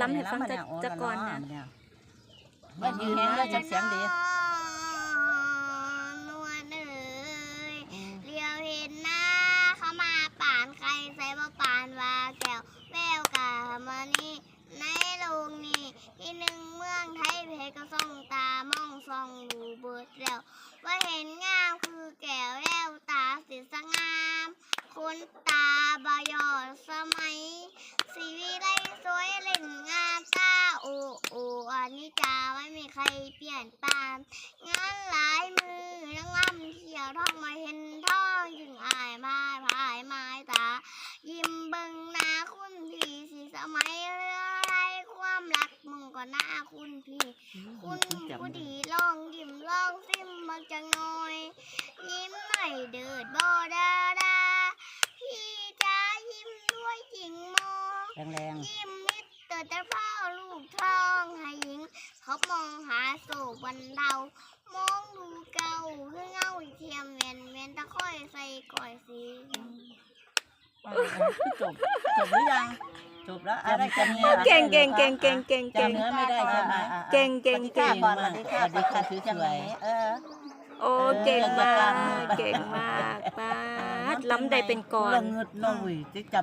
ล้ำให้ฟังจะจะก่อนนะมันยืนแล้วจะเสียงดีนวลเอ๋ยเลียวเห็นหน้าเขามาป่านใครใส่บ่ป่านว่าแก้วแววกามานี่ในโรงนี้ที่หนึ่งเมืองไทยเพก็ส่องตามองส่องดูเบิดแล้วว่าเห็นงามคือแก้วแววตาสีสงามคนตาบายอดสมัยสีวิไลสวยเล่นงามตาโอโออันนี้จาไม่มี ใครเปลี่ยนปานงานหลายมือนั่งล่ำเที่ยวท่องมาเห็นท่องจึงอายมาพายไม้ตา ยิ้มเบิ่งหน้าคุณพี่สีสมัยเรืออะไรความรักมึงก็หน้าคุณพี่ คุณผู้ดีลองยิ้มลองซิมบักจังหน่อย ยิ้มหน่อยเดิดบอดาดาพี่จะยิ้มด้วยจริงมองแรงยิ้มมิ ดเตอร์แต่พ่อลูกทองให้หญิง เขามองหาโศกวันเรามองดูเก่าคือเงาเทียมเวียนเวียนตะค่อยใส่ก่อยสีๆจบจบหรือยังจบแล้วอะไรกันเนี่ยเก่งเก่งเก่งเก่งเก่งเก่งจำเนื้อไม่ได้ใช่ไหมเก่งเก่งเก่เก่งงก่อนสวัสดีค่ะสวัสดีค่ะถือสวยเออโอ้เก่งมากเก่งมากป้าดล้ำได้เป็นก่อนเงืดน้องวิจะจับ